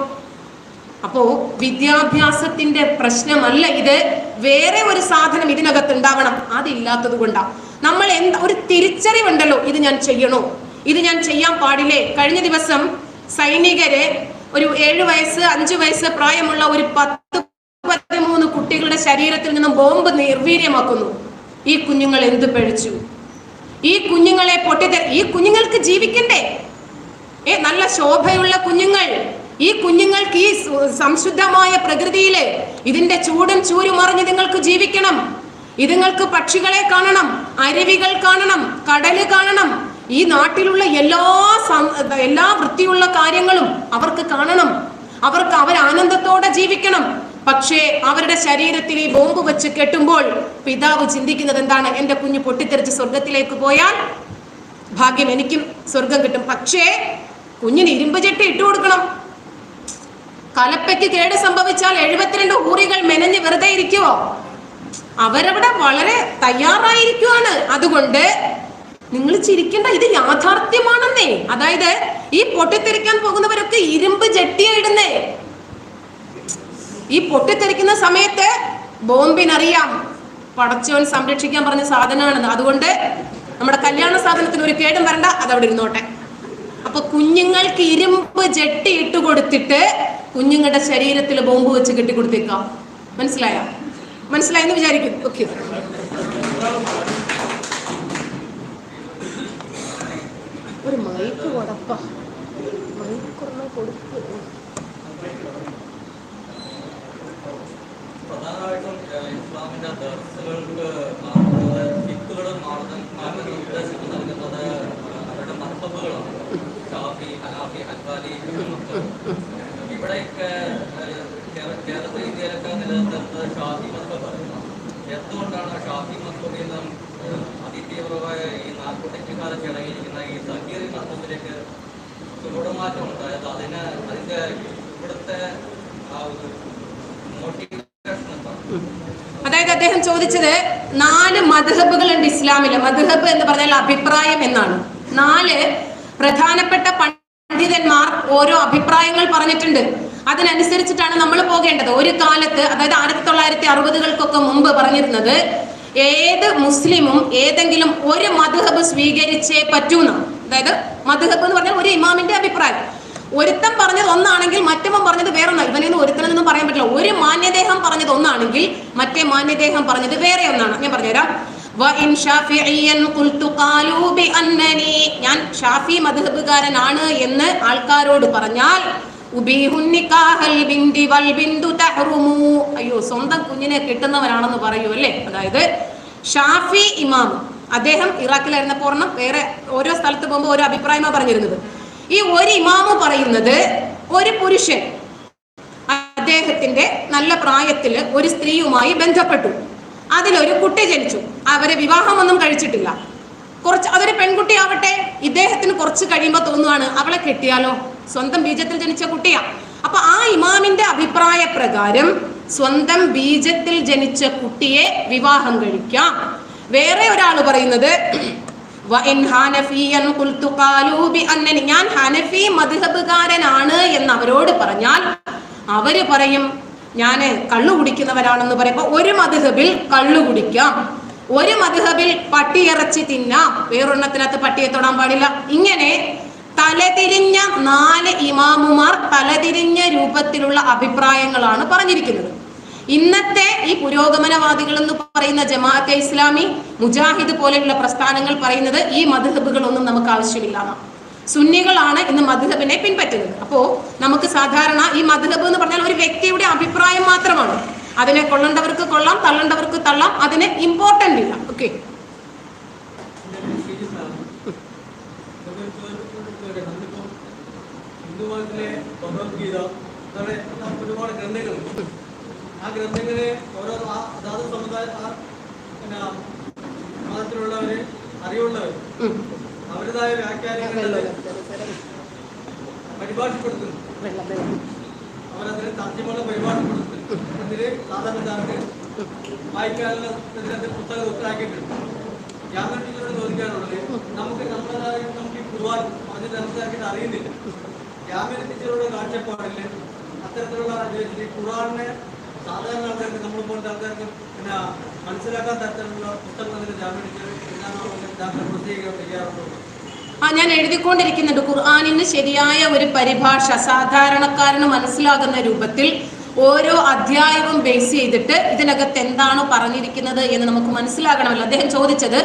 അപ്പോ വിദ്യാഭ്യാസത്തിന്റെ പ്രശ്നമല്ല ഇത്. വേറെ ഒരു സാധനം ഇതിനകത്ത് ഉണ്ടാവണം അതില്ലാത്തത് കൊണ്ടാ. നമ്മൾ എന്താ ഒരു തിരിച്ചറിവുണ്ടല്ലോ ഇത് ഞാൻ ചെയ്യണോ? ഇത് ഞാൻ ചെയ്യാൻ പാടില്ലേ? കഴിഞ്ഞ ദിവസം സൈനികര് ഒരു ഏഴ് വയസ്സ് അഞ്ചു വയസ്സ് പ്രായമുള്ള ഒരു പത്ത് പതിമൂന്ന് കുട്ടികളുടെ ശരീരത്തിൽ നിന്നും ബോംബ് നിർവീര്യമാക്കുന്നു. ഈ കുഞ്ഞുങ്ങൾ എന്ത് പഴിച്ചു ഈ കുഞ്ഞുങ്ങളെ പൊട്ടിത്തെ ഈ കുഞ്ഞുങ്ങൾക്ക് ജീവിക്കണ്ടേ? ഏ നല്ല ശോഭയുള്ള കുഞ്ഞുങ്ങൾ. ഈ കുഞ്ഞുങ്ങൾക്ക് ഈ സംശുദ്ധമായ പ്രകൃതിയിൽ ഇതിന്റെ ചൂടും ചൂരും അറിഞ്ഞ് നിങ്ങൾക്ക് ജീവിക്കണം. ഇതുങ്ങൾക്ക് പക്ഷികളെ കാണണം അരുവികൾ കാണണം കടൽ കാണണം ഈ നാട്ടിലുള്ള എല്ലാ എല്ലാ വൃത്തിയുള്ള കാര്യങ്ങളും അവർക്ക് കാണണം. അവർക്ക് അവർ ആനന്ദത്തോടെ ജീവിക്കണം. പക്ഷേ അവരുടെ ശരീരത്തിൽ ഈ ബോംബ് വെച്ച് കെട്ടുമ്പോൾ പിതാവ് ചിന്തിക്കുന്നത് എന്താണ്? എന്റെ കുഞ്ഞ് പൊട്ടിത്തെറിച്ച് സ്വർഗത്തിലേക്ക് പോയാൽ ഭാഗ്യം എനിക്കും സ്വർഗം കിട്ടും. പക്ഷേ കുഞ്ഞിന് ഇരുമ്പ് ചെട്ടി ഇട്ടു കൊടുക്കണം. കലപ്പയ്ക്ക് കേട് സംഭവിച്ചാൽ എഴുപത്തിരണ്ട് ഊറികൾ മെനഞ്ഞ് വെറുതെ ഇരിക്കുവോ അവരവിടെ വളരെ തയ്യാറായിരിക്കുവാണ്. അതുകൊണ്ട് നിങ്ങൾ ചിരിക്കേണ്ട ഇത് യാഥാർത്ഥ്യമാണെന്നേ. അതായത് ഈ പൊട്ടിത്തെറിക്കാൻ പോകുന്നവരൊക്കെ ഇരുമ്പ് ജെട്ടിയ ഇടുന്നേ ഈ പൊട്ടിത്തെറിക്കുന്ന സമയത്ത് ബോംബിനറിയാം. പടച്ചവൻ സംരക്ഷിക്കാൻ പറഞ്ഞ സാധനമാണെന്ന്. അതുകൊണ്ട് നമ്മുടെ കല്യാണ സാധനത്തിന് ഒരു കേടും വരണ്ട. അതവിടെ ഇരുന്നോട്ടെ. അപ്പൊ കുഞ്ഞുങ്ങൾക്ക് ഇരുമ്പ് ജെട്ടി ഇട്ട് കൊടുത്തിട്ട് കുഞ്ഞുങ്ങളുടെ ശരീരത്തിൽ ബോംബ് വെച്ച് കെട്ടിക്കൊടുത്തേക്കാം. മനസ്സിലായോ? മനസ്സിലായെന്ന് വിചാരിക്കും. ഓക്കെ. ഒരു മൈക്ക് കൊടുപ്പ. മൈക്ക് കൊടുക്ക്. പ്രധാനമായിട്ടും ഇവിടെയൊക്കെ കേരളത്തിൽ ഇന്ത്യയിലൊക്കെ നിലനിർത്തുന്നത് ഷാഫി മർത്തബാണ് എന്തുകൊണ്ടാണ് ഷാഫി മർത്തബിൽ നിന്നും ഏഹ്, അതിതീവ്രമായ ഈ നാൽപ്പത്തെട്ട് കാലത്ത് ഇറങ്ങിയിരിക്കുന്ന ഈ സഹീറി മർത്തബിലേക്ക് ചുവടുമാറ്റം ഉണ്ടായത് അതിന് അതിന്റെ ഇവിടുത്തെ ആ ഒരു അതായത് അദ്ദേഹം ചോദിച്ചത് നാല് മധുഹബുകളുണ്ട് ഇസ്ലാമിൽ മധുഹബ് എന്ന് പറഞ്ഞാൽ അഭിപ്രായം എന്നാണ്. നാല് പ്രധാനപ്പെട്ട പണ്ഡിതന്മാർ ഓരോ അഭിപ്രായങ്ങൾ പറഞ്ഞിട്ടുണ്ട്. അതിനനുസരിച്ചിട്ടാണ് നമ്മൾ പോകേണ്ടത്. ഒരു കാലത്ത് അതായത് ആയിരത്തി തൊള്ളായിരത്തി അറുപതുകൾക്കൊക്കെ മുമ്പ് പറഞ്ഞിരുന്നത് ഏത് മുസ്ലിമും ഏതെങ്കിലും ഒരു മധുഹബ് സ്വീകരിച്ചേ പറ്റൂന്ന്. അതായത് മധുഹബ് എന്ന് പറഞ്ഞാൽ ഒരു ഇമാമിന്റെ അഭിപ്രായം. ഒരുത്തൻ പറഞ്ഞത് ഒന്നാണെങ്കിൽ മറ്റവൻ പറഞ്ഞത് വേറെ ഒന്നാണ് ഇവനൊന്നും ഒരുത്തനെന്നൊന്നും പറയാൻ പറ്റില്ല. ഒരു മാന്യദേഹം പറഞ്ഞത് ഒന്നാണെങ്കിൽ മറ്റേ മാന്യദേഹം പറഞ്ഞത് വേറെ ഒന്നാണ്. ഞാൻ പറഞ്ഞുതരാം. ഞാൻ ഷാഫി മധുഹബുകാരനാണ് എന്ന് ആൾക്കാരോട് പറഞ്ഞാൽ അയ്യോ സ്വന്തം കുഞ്ഞിനെ കിട്ടുന്നവരാണെന്ന് പറയൂ അല്ലേ? അതായത് ഷാഫി ഇമാം. അദ്ദേഹം ഇറാഖിലായിരുന്നപ്പോൾ ഒരെണ്ണം വേറെ ഓരോ സ്ഥലത്ത് പോകുമ്പോൾ ഓരോ അഭിപ്രായമാണ് പറഞ്ഞിരുന്നത്. ഈ ഒരു ഇമാമ് പറയുന്നത് ഒരു പുരുഷൻ അദ്ദേഹത്തിന്റെ നല്ല പ്രായത്തിൽ ഒരു സ്ത്രീയുമായി ബന്ധപ്പെട്ടു. അതിലൊരു കുട്ടി ജനിച്ചു. അവരെ വിവാഹമൊന്നും കഴിച്ചിട്ടില്ല. കുറച്ച് അതൊരു പെൺകുട്ടി ആവട്ടെ ഇദ്ദേഹത്തിന് കുറച്ച് കഴിയുമ്പോൾ തോന്നുവാണ് അവളെ കെട്ടിയാലോ? സ്വന്തം ബീജത്തിൽ ജനിച്ച കുട്ടിയാ. അപ്പൊ ആ ഇമാമിന്റെ അഭിപ്രായ പ്രകാരം സ്വന്തം ബീജത്തിൽ ജനിച്ച കുട്ടിയെ വിവാഹം കഴിക്കാം. വേറെ ഒരാൾ പറയുന്നത് ഞാൻ ഹനഫി മദ്ഹബുകാരനാണ് എന്ന് അവരോട് പറഞ്ഞാൽ അവർ പറയും ഞാൻ കള്ളു കുടിക്കുന്നവരാണെന്ന് പറയുമ്പോൾ ഒരു മധുഹബിൽ കള്ളു കുടിക്കാം. ഒരു മധുഹബിൽ പട്ടിയിറച്ചി തിന്നാം. വേറൊരെണ്ണത്തിനകത്ത് പട്ടിയെ തൊടാൻ പാടില്ല. ഇങ്ങനെ തലതിരിഞ്ഞ നാല് ഇമാമുമാർ തലതിരിഞ്ഞ രൂപത്തിലുള്ള അഭിപ്രായങ്ങളാണ് പറഞ്ഞിരിക്കുന്നത്. ഇന്നത്തെ ഈ പുരോഗമനവാദികൾ എന്ന് പറയുന്ന ജമാഅത്തെ ഇസ്ലാമി മുജാഹിദ് പോലെയുള്ള പ്രസ്ഥാനങ്ങൾ പറയുന്നത് ഈ മധുഹബുകളൊന്നും നമുക്ക് ആവശ്യമില്ല എന്നാണ്. സുന്നികളാണ് ഇന്ന് മധുഹബിനെ പിൻപറ്റുന്നത്. അപ്പോ നമുക്ക് സാധാരണ ഈ മധുഹബ് എന്ന് പറഞ്ഞാൽ ഒരു വ്യക്തിയുടെ അഭിപ്രായം മാത്രമാണ്. അതിനെ കൊള്ളേണ്ടവർക്ക് കൊള്ളാം തള്ളേണ്ടവർക്ക് തള്ളാം അതിന് ഇമ്പോർട്ടന്റ് ഇല്ല. ഓക്കെ ഹിന്ദുമതത്തിലെ ഭഗവത്ഗീത. അങ്ങനെ ഒരുപാട് ഗ്രന്ഥങ്ങളുണ്ട്. ആ ഗ്രന്ഥങ്ങളെ ഓരോ അതാത് സമുദായ മതത്തിലുള്ളവര് അറിവുള്ളവർ അവരുടേതായ വ്യാഖ്യാനങ്ങൾ പരിഭാഷപ്പെടുത്തുന്നു. അവരതിന് തർജമകൾ പരിഭാഷപ്പെടുത്തുന്നു. അതിന് സാധാരണക്കാർക്ക് വായിക്കാനുള്ള പുസ്തകം ഉത്തരാക്കിയിട്ടുണ്ട്. ഞാൻ ചോദിക്കാനുള്ളത് നമുക്ക് നമ്മളതായ നമുക്ക് ഈ കുർബാൻ അതിന്റെ മനസ്സിലാക്കിയിട്ട് അറിയുന്നില്ല. ജാമ്യ ടീച്ചറുടെ കാഴ്ചപ്പാടിൽ അത്തരത്തിലുള്ള ഈ ഖുറാനെ സാധാരണ ആൾക്കാർക്ക് നമ്മൾ പോലത്തെ ആൾക്കാർക്ക് പിന്നെ മനസ്സിലാക്കാൻ തരത്തിലുള്ള പുസ്തകങ്ങൾ ജാമ്യ ടീച്ചർ ചെയ്യാറുണ്ടോ ആ ഞാൻ എഴുതിക്കൊണ്ടിരിക്കുന്നുണ്ട്. ഖുർആാനിന് ശരിയായ ഒരു പരിഭാഷ സാധാരണക്കാരന് മനസ്സിലാകുന്ന രൂപത്തിൽ ഓരോ അധ്യായവും ബേസ് ചെയ്തിട്ട് ഇതിനകത്ത് എന്താണ് പറഞ്ഞിരിക്കുന്നത് എന്ന് നമുക്ക് മനസ്സിലാകണമല്ലോ. അദ്ദേഹം ചോദിച്ചത്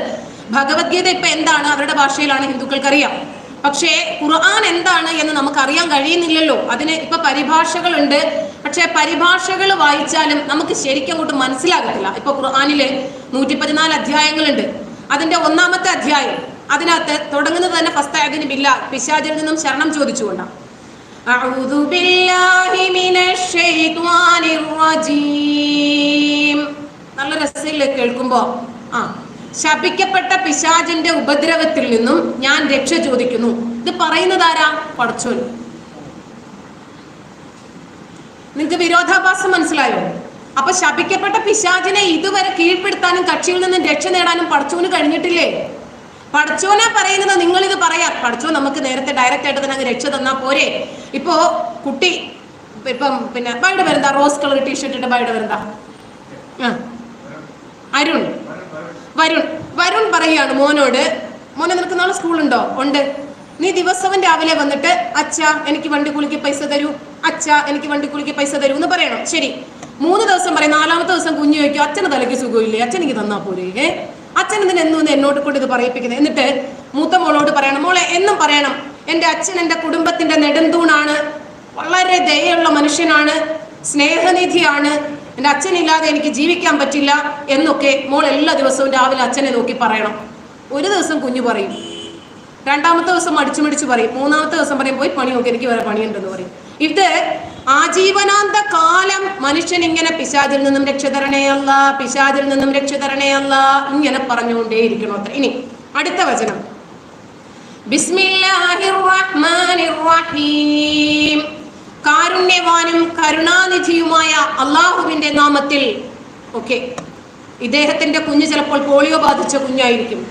ഭഗവത്ഗീത ഇപ്പൊ എന്താണ്? അവരുടെ ഭാഷയിലാണ് ഹിന്ദുക്കൾക്കറിയാം. പക്ഷേ ഖുർആൻ എന്താണ് എന്ന് നമുക്ക് അറിയാൻ കഴിയുന്നില്ലല്ലോ അതിന് ഇപ്പൊ പരിഭാഷകളുണ്ട് പക്ഷേ പരിഭാഷകൾ വായിച്ചാലും നമുക്ക് ശരിക്കും അങ്ങോട്ട് മനസ്സിലാകത്തില്ല ഇപ്പൊ ഖുർആാനില് നൂറ്റി പതിനാല് അധ്യായങ്ങളുണ്ട് അതിന്റെ ഒന്നാമത്തെ അധ്യായം അതിനകത്ത് തുടങ്ങുന്നത് തന്നെ ഫസ്റ്റ് അതിന് ബില്ല പിശാചിൽ നിന്നും ശരണം ചോദിച്ചുകൊണ്ടാണ് أعوذ بالله من الشيطان الرجيم നല്ല രസമില്ലേ കേൾക്കുമ്പോ ആ ശപിക്കപ്പെട്ട പിശാചിന്റെ ഉപദ്രവത്തിൽ നിന്നും ഞാൻ രക്ഷ ചോദിക്കുന്നു. ഇത് പറയുന്നത് ആരാ? പടച്ചോൻ. നിങ്ങൾക്ക് വിരോധാഭാസം മനസ്സിലായോ? അപ്പൊ ശപിക്കപ്പെട്ട പിശാചിനെ ഇതുവരെ കീഴ്പ്പെടുത്താനും കക്ഷിയിൽ നിന്നും രക്ഷ നേടാനും പടച്ചോന് കഴിഞ്ഞിട്ടില്ലേ? പടച്ചോനാ പറയുന്നത് നിങ്ങൾ ഇത് പറയാ. പടച്ചോ നമുക്ക് നേരത്തെ ഡയറക്റ്റ് ആയിട്ട് തന്നെ രക്ഷ തന്നാ പോരെ. ഇപ്പോ കുട്ടി ഇപ്പം പിന്നെ ബൈഡ് വരുന്ന റോസ് കളർ ടീഷർട്ട് ഇട്ട് വരുന്ന അരുൺ. വരുൺ വരുൺ പറയുകയാണ് മോനോട് മോനെ നിനക്ക് നാളെ സ്കൂളുണ്ടോ? ഉണ്ട്. നീ ദിവസവും രാവിലെ വന്നിട്ട് അച്ഛ എനിക്ക് വണ്ടി കുളിക്ക് പൈസ തരൂ അച്ഛ എനിക്ക് വണ്ടി കുളിക്ക് പൈസ തരൂ എന്ന് പറയണം. ശരി. മൂന്ന് ദിവസം പറയും. നാലാമത്തെ ദിവസം കുഞ്ഞു ചോദിക്കും അച്ഛന് തലയ്ക്ക് സുഖമില്ലേ? അച്ഛൻ എനിക്ക് തന്നാ പോരെ? ഏ? അച്ഛൻ ഇതിന് എന്നും എന്നോട് കൊണ്ട് ഇത് പറയിപ്പിക്കുന്നത് എന്നിട്ട് മൂത്ത മോളോട് പറയണം മോളെ എന്നും പറയണം. എന്റെ അച്ഛൻ എന്റെ കുടുംബത്തിന്റെ നെടുന്തൂണാണ് വളരെ ദയുള്ള മനുഷ്യനാണ്. സ്നേഹനിധിയാണ്. എന്റെ അച്ഛനില്ലാതെ എനിക്ക് ജീവിക്കാൻ പറ്റില്ല എന്നൊക്കെ മോൾ എല്ലാ ദിവസവും രാവിലെ അച്ഛനെ നോക്കി പറയണം. ഒരു ദിവസം കുഞ്ഞു പറയും. രണ്ടാമത്തെ ദിവസം അടിച്ചു മടിച്ച് പറയും. മൂന്നാമത്തെ ദിവസം പറയും പോയി പണി നോക്കി എനിക്ക് വേറെ പണിയുണ്ടെന്ന് പറയും. ഇത് ആജീവനാന്ത കാലം മനുഷ്യൻ ഇങ്ങനെ പിശാചിൽ നിന്നും രക്ഷതരണയല്ല പിശാചിൽ നിന്നും രക്ഷതരണയല്ല ഇങ്ങനെ പറഞ്ഞുകൊണ്ടേയിരിക്കണം അത്ര. ഇനി അടുത്ത വചനം. ബിസ്മില്ലാഹിർ റഹ്മാനിർ റഹീം. കാരുണ്യവാനും കരുണാനിധിയുമായ അള്ളാഹുവിന്റെ നാമത്തിൽ. ഓക്കെ. ഇദ്ദേഹത്തിന്റെ കുഞ്ഞ് ചിലപ്പോൾ പോളിയോ ബാധിച്ച കുഞ്ഞായിരിക്കും.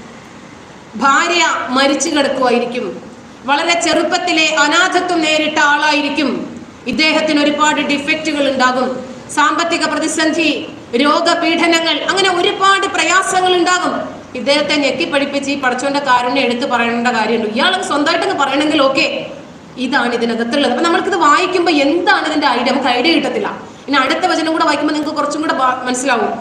ഭാര്യ മരിച്ചു കിടക്കുമായിരിക്കും വളരെ ചെറുപ്പത്തിലെ അനാഥത്വം നേരിട്ട ആളായിരിക്കും. ഇദ്ദേഹത്തിന് ഒരുപാട് ഡിഫക്റ്റുകൾ ഉണ്ടാകും. സാമ്പത്തിക പ്രതിസന്ധി രോഗപീഠനങ്ങൾ അങ്ങനെ ഒരുപാട് പ്രയാസങ്ങൾ ഉണ്ടാകും. ഇദ്ദേഹത്തെ ഞെക്കി പഠിപ്പിച്ച് ഈ പടച്ചോന്റെ കാരുണ്യം എടുത്ത് പറയേണ്ട കാര്യമുണ്ട്. ഇയാൾ സ്വന്തമായിട്ടൊന്ന് പറയണമെങ്കിൽ ഓക്കെ. ഇതാണ് ഇതിനകത്തുള്ളത് അപ്പൊ നമ്മൾക്കിത് വായിക്കുമ്പോൾ എന്താണ് ഇതിന്റെ ഐഡിയ? നമുക്ക് ഐഡിയ കിട്ടത്തില്ല. ഇനി അടുത്ത വചനം കൂടെ വായിക്കുമ്പോൾ നിങ്ങൾക്ക് കുറച്ചും കൂടെ മനസ്സിലാവും.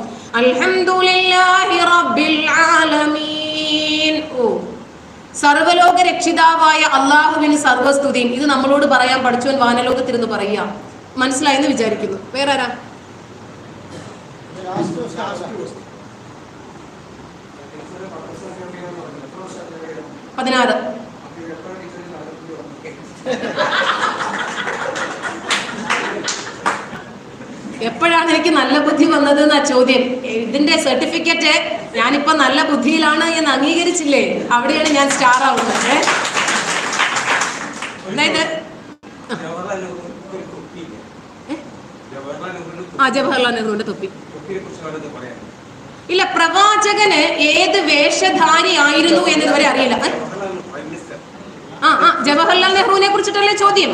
സർവലോക രക്ഷിതാവായ അള്ളാഹുവിന് സർവസ്തുതിയും ഇത് നമ്മളോട് പറയാൻ പഠിച്ചവൻ വാനലോകത്തിരുന്ന് പറയുക. മനസ്സിലായെന്ന് വിചാരിക്കുന്നു. വേറെ ആരാ പതിനാറ്. എപ്പോഴാണ് എനിക്ക് നല്ല ബുദ്ധി വന്നത് എന്നാ ചോദ്യം? ഇതിന്റെ സർട്ടിഫിക്കറ്റ് ഞാനിപ്പോ നല്ല ബുദ്ധിയിലാണ് എന്ന് അംഗീകരിച്ചില്ലേ? അവിടെയാണ് ഞാൻ സ്റ്റാർ ആവുന്നത്? അതായത് ആ ജവഹർലാൽ നെഹ്റുവിന്റെ തൊപ്പി. ഇല്ല പ്രവാചകന് ഏത് വേഷധാരി ആയിരുന്നു എന്ന് ഇതുവരെ അറിയില്ല? ജവഹർലാൽ നെഹ്റുവിനെ കുറിച്ചിട്ടല്ലേ ചോദ്യം?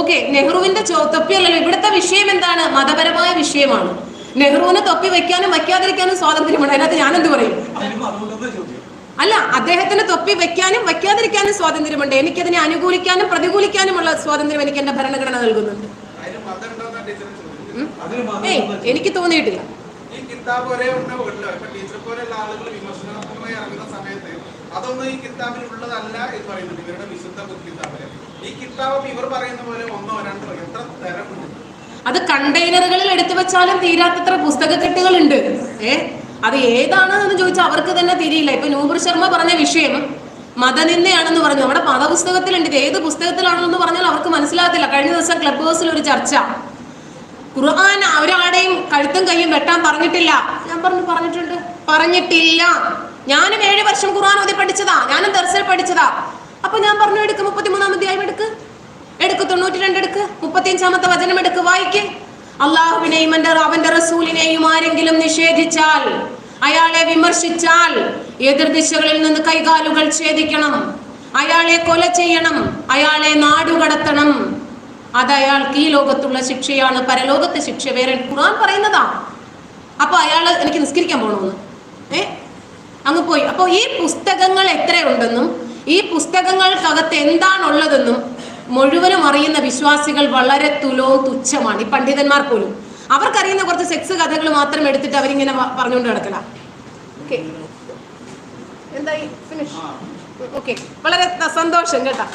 ഓക്കെ നെഹ്റുവിന്റെ തൊപ്പിയല്ലല്ലോ. ഇവിടുത്തെ വിഷയം എന്താണ്? മതപരമായ വിഷയമാണ്. നെഹ്റുവിന് തൊപ്പി വെക്കാനും വയ്ക്കാതിരിക്കാനും സ്വാതന്ത്ര്യമുണ്ട് അതിനകത്ത് ഞാനെന്ത് പറയും? അല്ല അദ്ദേഹത്തിന് തൊപ്പി വെക്കാനും വയ്ക്കാതിരിക്കാനും സ്വാതന്ത്ര്യമുണ്ട്. എനിക്കതിനെ അനുകൂലിക്കാനും പ്രതികൂലിക്കാനുമുള്ള സ്വാതന്ത്ര്യം എനിക്ക് എന്റെ ഭരണഘടന നൽകുന്നുണ്ട്. ഏയ് എനിക്ക് തോന്നിയിട്ടില്ല. അതൊന്നും ഈ കിതാബിൽ ഉള്ളതല്ല എന്ന് പറയുന്നത്. ഇവരുടെ വിശുദ്ധ കിതാബിൽ ഈ കിതാബ് ഇവർ പറയുന്ന പോലെ ഒന്നോ രണ്ടോ എത്ര തരമുണ്ട്? അത് കണ്ടെയ്നറുകളിൽ എടുത്തു വെച്ചാലും തീരാത്തത്ര പുസ്തകക്കെട്ടുകളുണ്ട്. ഏ? അത് ഏതാണ് എന്ന് ചോദിച്ചാൽ അവർക്ക് തന്നെ തിരിയില്ല. ഇപ്പൊ നൂപുർ ശർമ്മ പറഞ്ഞ വിഷയം മതനിന്ദയാണെന്ന് പറഞ്ഞു. നമ്മുടെ മതപുസ്തകത്തിലുണ്ട്. ഇത് ഏത് പുസ്തകത്തിലാണെന്ന് പറഞ്ഞാൽ അവർക്ക് മനസ്സിലാകത്തില്ല. കഴിഞ്ഞ ദിവസം ക്ലബ് ഹൗസിൽ ഒരു ചർച്ച. ഖുർആൻ ഒരാടെയും കഴുത്തും കൈയും വെട്ടാൻ പറഞ്ഞിട്ടില്ല. ഞാൻ പറഞ്ഞു പറഞ്ഞിട്ടുണ്ട്. പറഞ്ഞിട്ടില്ല. ഞാനും ഏഴ് വർഷം ഖുർആൻ ഓതി പഠിച്ചതാ. ഞാനും ദർസിൽ പഠിച്ചതാ. അപ്പൊ ഞാൻ പറഞ്ഞു എടുക്ക് മുപ്പത്തിമൂന്നാം അധ്യായം എടുക്ക്. എടുക്ക് തൊണ്ണൂറ്റി രണ്ട് എടുക്ക്. മുപ്പത്തിയഞ്ചാമത്തെ വചനം എടുക്ക്. വായിക്ക്. അള്ളാഹുവിനെയും എന്റെ അവന്റെ റസൂലിനെയും ആരെങ്കിലും നിഷേധിച്ചാൽ അയാളെ വിമർശിച്ചാൽ എതിർദിശകളിൽ നിന്ന് കൈകാലുകൾ ഛേദിക്കണം. അയാളെ കൊല ചെയ്യണം. അയാളെ നാടുകടത്തണം അത് അയാൾക്ക് ഈ ലോകത്തുള്ള ശിക്ഷയാണ്. പരലോകത്തെ ശിക്ഷ. വേറെ ഖുർആൻ പറയുന്നതാ. അപ്പൊ അയാൾ എനിക്ക് നിസ്കരിക്കാൻ പോകണമെന്ന് ഏ? അങ്ങ് പോയി. അപ്പോൾ ഈ പുസ്തകങ്ങൾ എത്രയുണ്ടെന്നും ഈ പുസ്തകങ്ങൾക്കകത്ത് എന്താണുള്ളതെന്നും മുഴുവനും അറിയുന്ന വിശ്വാസികൾ വളരെ തുലവും തുച്ഛമാണ്. ഈ പണ്ഡിതന്മാർ പോലും. അവർക്കറിയുന്ന കുറച്ച് സെക്സ് കഥകൾ മാത്രം എടുത്തിട്ട് അവരിങ്ങനെ പറഞ്ഞുകൊണ്ട് കിടക്കല ഓക്കെ എന്തായി? ഫിനിഷ് ഓക്കെ വളരെ സന്തോഷം കേട്ടാ.